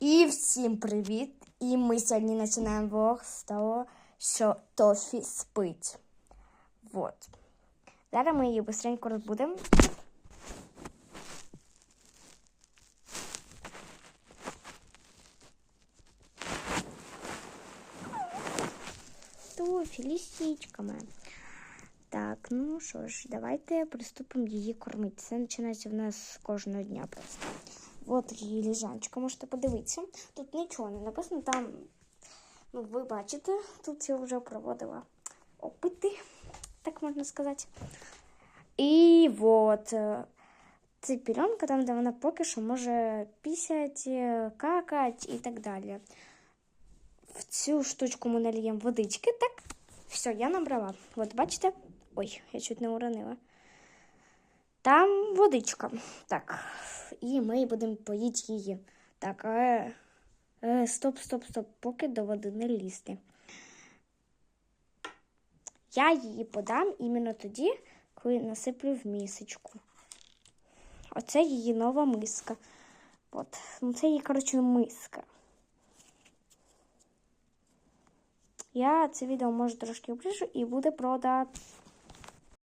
І всім привіт! І ми сьогодні починаємо влог з того, що Тофі спить. Вот. Зараз ми її швидко розбудемо. Тофі, лисичками. Так, ну що ж, давайте приступимо її кормити. Це починається в нас кожного дня просто. От її ліжанчика, можете подивитися. Тут нічого не написано, там, ну, ви бачите, тут я вже проводила опити, так можна сказати. І от е, це пільонка, там, де вона поки що може пісяти, какати і так далі. В цю штучку ми нальємо водички, так? Все, я набрала. От бачите? Ой, я чуть не уронила. Там водичка. Так. І ми будемо поїти її. Так, е, е, стоп, стоп, стоп, поки до води не лізти. Я її подам іменно тоді, коли насиплю в місочку. Оце її нова миска. От. Ну, це її, коротше, миска. Я це відео може трошки обріжу і буде продати.